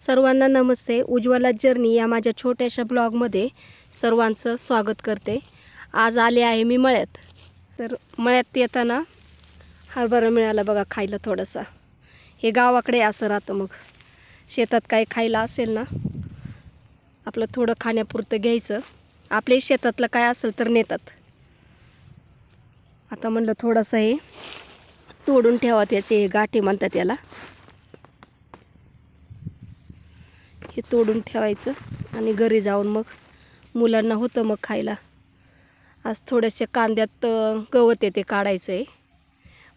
सर्वांना नमस्ते. उज्ज्वला जर्नी या माझ्या छोट्याशा ब्लॉगमध्ये सर्वांचं स्वागत करते. आज आले आहे मी मळ्यात. तर मळ्यात येताना हरभरा मिळाला बघा खायला थोडासा. हे गावाकडे असं राहतं मग. शेतात काय खायला असेल ना आपलं थोडं खाण्यापुरतं घ्यायचं. आपल्या शेतातलं काय असेल तर नेतात. आता म्हणलं थोडंसं हे तोडून ठेवा त्याचे गाठी म्हणतात याला. हे तोडून ठेवायचं आणि घरी जाऊन मग मुलांना होतं मग खायला. आज थोड्याशा कांद्यात गवत येते काढायचं आहे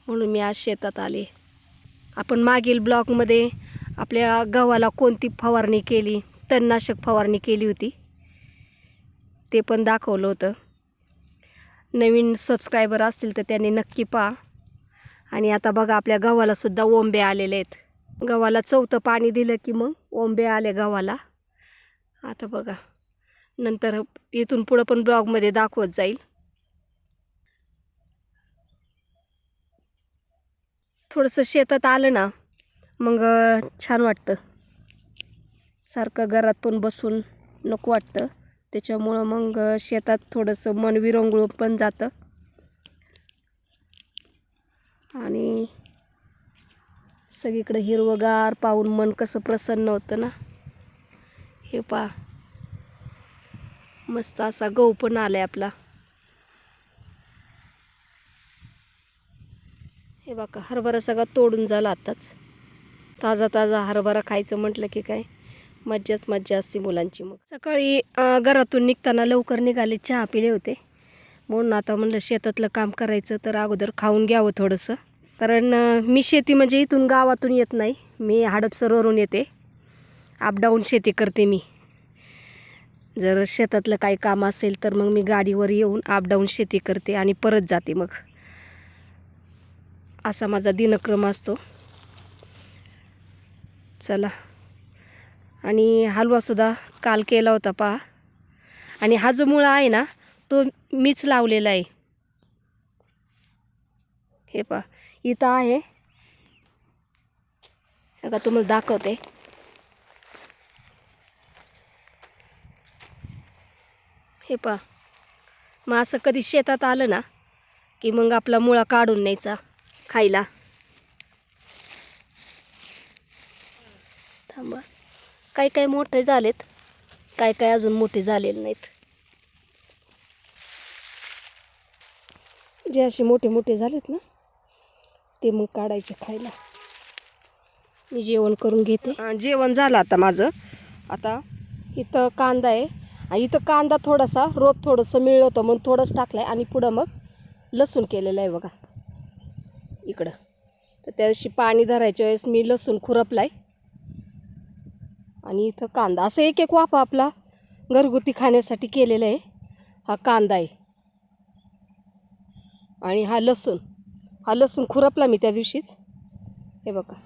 म्हणून मी आज शेतात आले. आपण मागील ब्लॉकमध्ये आपल्या गव्हाला कोणती फवारणी केली तणनाशक फवारणी केली होती ते पण दाखवलं होतं. नवीन सबस्क्रायबर असतील तर त्यांनी नक्की पहा. आणि आता बघा आपल्या गव्हालासुद्धा ओंबे आलेले आहेत. गव्हाला चौथं पाणी दिलं की मग ओंबे आले गव्हाला. आता बघा. नंतर इथून पुढं पण ब्लॉगमध्ये दाखवत जाईल. थोडंसं शेतात आलं ना मग छान वाटतं. सारखं घरात पण बसून नको वाटतं. त्याच्यामुळं मग शेतात थोडंसं मन विरंगुळ पण जातं आणि सगळीकडे हिरवगार पाहून मन कसं प्रसन्न होतं ना. हे पा. मस्त असा गहू पण आलाय आपला. हे बघा हरभरा सगळा तोडून झाला आताच. ताजा ताजा हरभरा खायचं म्हटलं की काय? मज्जाच मज्जा असते मुलांची मग. सकाळी घरातून निघताना लवकर निघाले चहा पिले होते. म्हणून आता म्हणलं शेतातलं काम करायचं तर अगोदर खाऊन घ्यावं थोडंसं. कारण मी शेती म्हणजे इथून गावातून येत नाही. मी हडपसरवरून येते. अपडाऊन शेती करते मी. जर शेतातलं काही काम असेल तर मग मी गाडीवर येऊन अपडाऊन शेती करते आणि परत जाते मग. असा माझा दिनक्रम असतो. चला. आणि हलवासुद्धा काल केला होता पहा. आणि हा जो मुळा आहे ना तो मीच लावलेला आहे. हे पहा इथं आहे. हे का तुम्हाला दाखवते. हे पहा मग असं कधी शेतात आलं ना की मग आपला मुळा काढून न्यायचा खायला. थांबा. काही काही मोठे झालेत? काय काय अजून मोठे झालेले नाहीत? जे असे मोठे मोठे झालेत ना ते मग काढायचे खायला. मी जेवण करून घेते. जेवण झालं आता माझं. आता इथं कांदा आहे. आणि इथं कांदा थोडासा रोप थोडंसं मिळलं होतं म्हणून थोडंच टाकलं आहे आणि पुढं मग लसूण केलेलं आहे बघा. इकडं. तर त्या दिवशी पाणी धरायच्या वेळेस मी लसूण खुरपलाय. आणि इथं कांदा. असं एक एक वाफा आपला घरगुती खाण्यासाठी केलेला आहे. हा कांदा आहे. आणि हा लसूण. हा लसूण खुरपला मी त्या दिवशीच. हे बघा.